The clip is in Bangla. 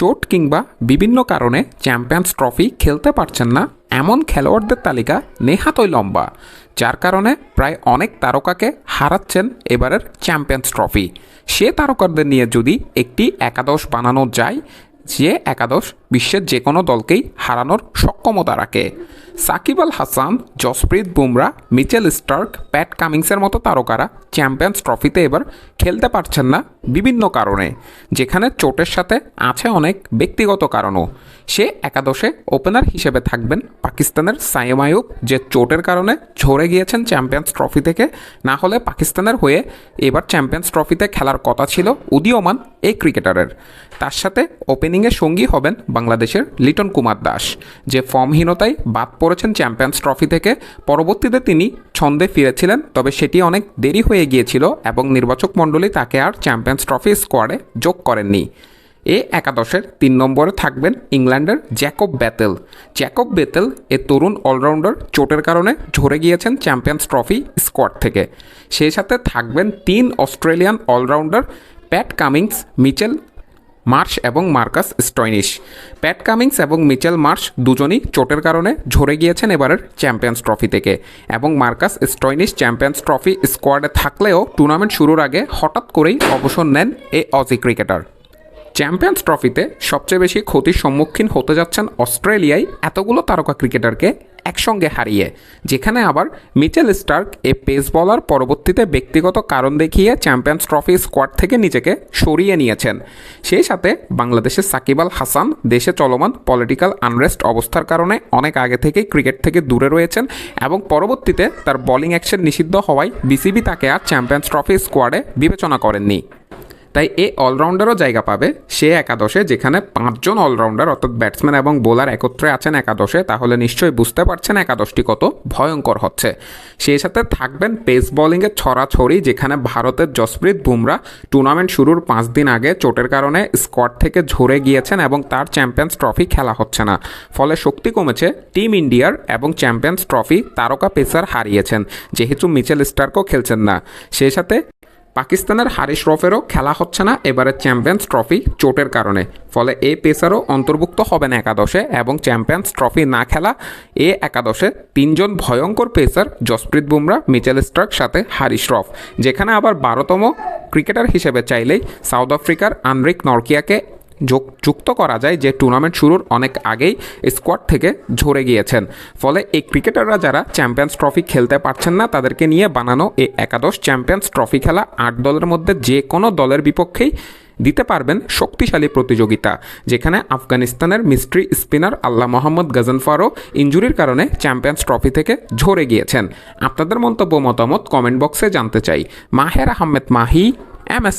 চোট কিংবা বিভিন্ন কারণে চ্যাম্পিয়ন্স ট্রফি খেলতে পারছেন না এমন খেলোয়াড়দের তালিকা নেহাতই লম্বা, যার কারণে প্রায় অনেক তারকাকে হারাচ্ছেন এবারের চ্যাম্পিয়ন্স ট্রফি। সে তারকাদের নিয়ে যদি একটি একাদশ বানানো যায় যে একাদশ বিশ্বের যে কোনো দলকেই হারানোর সক্ষমতা রাখে। Shakib Al Hasan, Jasprit Bumrah, Mitchell Starc, Pat কামিংসের মতো তারকারা চ্যাম্পিয়ন্স ট্রফিতে এবার খেলতে পারছেন না বিভিন্ন কারণে, যেখানে চোটের সাথে আছে অনেক ব্যক্তিগত কারণও। সে একাদশে ওপেনার হিসেবে থাকবেন পাকিস্তানের সাইম আয়ুব, যে চোটের কারণে ঝরে গিয়েছেন চ্যাম্পিয়ন্স ট্রফি থেকে, না হলে পাকিস্তানের হয়ে এবার চ্যাম্পিয়ন্স ট্রফিতে খেলার কথা ছিল উদীয়মান এই ক্রিকেটারের। তার সাথে ওপেনিংয়ে সঙ্গী হবেন বাংলাদেশের লিটন কুমার দাস, যে ফর্মহীনতায় বাদ পড়েছেন চ্যাম্পিয়ন্স ট্রফি থেকে। পরবর্তীতে তিনি ছন্দে ফিরেছিলেন, তবে সেটি অনেক দেরি হয়ে গিয়েছিল এবং নির্বাচক মণ্ডলী তাকে আর চ্যাম্পিয়ন্স ট্রফি স্কোয়াডে যোগ করেননি। এ একাদশের তিন নম্বরে থাকবেন ইংল্যান্ডের জ্যাকব ব্যাতেল জ্যাকব বেতেল এ তরুণ অলরাউন্ডার, চোটের কারণে ঝরে গিয়েছেন চ্যাম্পিয়ন্স ট্রফি স্কোয়াড থেকে। সেই সাথে থাকবেন তিন Australian allrounder, Pat Cummins, Mitchell Marsh এবং মার্কাস স্টয়নিশ। প্যাট কামিংস এবং মিচেল মার্শ দুজনই চোটের কারণে ঝরে গিয়েছেন এবারের চ্যাম্পিয়ন্স ট্রফি থেকে এবং মার্কাস স্টয়নিশ চ্যাম্পিয়ন্স ট্রফি স্কোয়াডে থাকলেও টুর্নামেন্ট শুরুর আগে হঠাৎ করেই অবসর নেন এ অজি ক্রিকেটার। চ্যাম্পিয়ন্স ট্রফিতে সবচেয়ে বেশি ক্ষতির সম্মুখীন হতে যাচ্ছেন অস্ট্রেলিয়ায় এতগুলো তারকা ক্রিকেটারকে একসঙ্গে হারিয়ে, যেখানে আবার মিচেল স্টার্ক এ পেস বলার পরবর্তীতে ব্যক্তিগত কারণ দেখিয়ে চ্যাম্পিয়ন্স ট্রফি স্কোয়াড থেকে নিজেকে সরিয়ে নিয়েছেন। সেই সাথে বাংলাদেশের সাকিব আল হাসান দেশে চলমান পলিটিক্যাল আনরেস্ট অবস্থার কারণে অনেক আগে থেকেই ক্রিকেট থেকে দূরে রয়েছেন এবং পরবর্তীতে তার বোলিং অ্যাকশন নিষিদ্ধ হওয়ায় বিসিবি তাকে আর চ্যাম্পিয়ন্স ট্রফি স্কোয়াডে বিবেচনা করেননি। তাই এ অলরাউন্ডারও জায়গা পাবে। সে একাদশে, যেখানে পাঁচজন অলরাউন্ডার, অর্থাৎ ব্যাটসম্যান এবং বোলার একত্রে আছেন একাদশে, তাহলে নিশ্চয়ই বুঝতে পারছেন একাদশটি কত ভয়ঙ্কর হচ্ছে। সেই সাথে থাকবেন পেস বোলিংয়ের ছড়াছড়ি, যেখানে ভারতের জসপ্রীত বুমরা টুর্নামেন্ট শুরুর পাঁচ দিন আগে চোটের কারণে স্কোয়াড থেকে ঝরে গিয়েছেন এবং তার চ্যাম্পিয়ন্স ট্রফি খেলা হচ্ছে না। ফলে শক্তি কমেছে টিম ইন্ডিয়ার এবং চ্যাম্পিয়ন্স ট্রফি তারকা পেসার হারিয়েছেন, যেহেতু মিচেল স্টার্কও খেলছেন না। সেই সাথে পাকিস্তানের হারিস রফেরও খেলা হচ্ছে না এবারের চ্যাম্পিয়ন্স ট্রফি চোটের কারণে। ফলে এ পেসারও অন্তর্ভুক্ত হবেন একাদশে এবং চ্যাম্পিয়ন্স ট্রফি না খেলা এ একাদশে তিনজন ভয়ঙ্কর pacer Jasprit Bumrah, Mitchell Starc সাথে হারিস রফ। যেখানে আবার বারোতম ক্রিকেটার হিসেবে চাইলেই সাউথ আফ্রিকার আনরিক নরকিয়াকে যোগ যুক্ত করা যায় যে টুর্নামেন্ট শুরুর অনেক আগেই স্কোয়াড থেকে ঝরে গিয়েছেন। ফলে এই ক্রিকেটাররা যারা চ্যাম্পিয়ন্স ট্রফি খেলতে পারছেন না, তাদেরকে নিয়ে বানানো এই একাদশ চ্যাম্পিয়ন্স ট্রফি খেলা আট দলের মধ্যে যে কোনো দলের বিপক্ষেই দিতে পারবেন শক্তিশালী প্রতিযোগিতা, যেখানে আফগানিস্তানের মিস্ট্রি স্পিনার আল্লাহ মোহাম্মদ গজনফারও ইঞ্জুরির কারণে চ্যাম্পিয়ন্স ট্রফি থেকে ঝরে গিয়েছেন। আপনাদের মন্তব্য, মতামত কমেন্ট বক্সে জানতে চাই। Maher Ahmed Mahi M S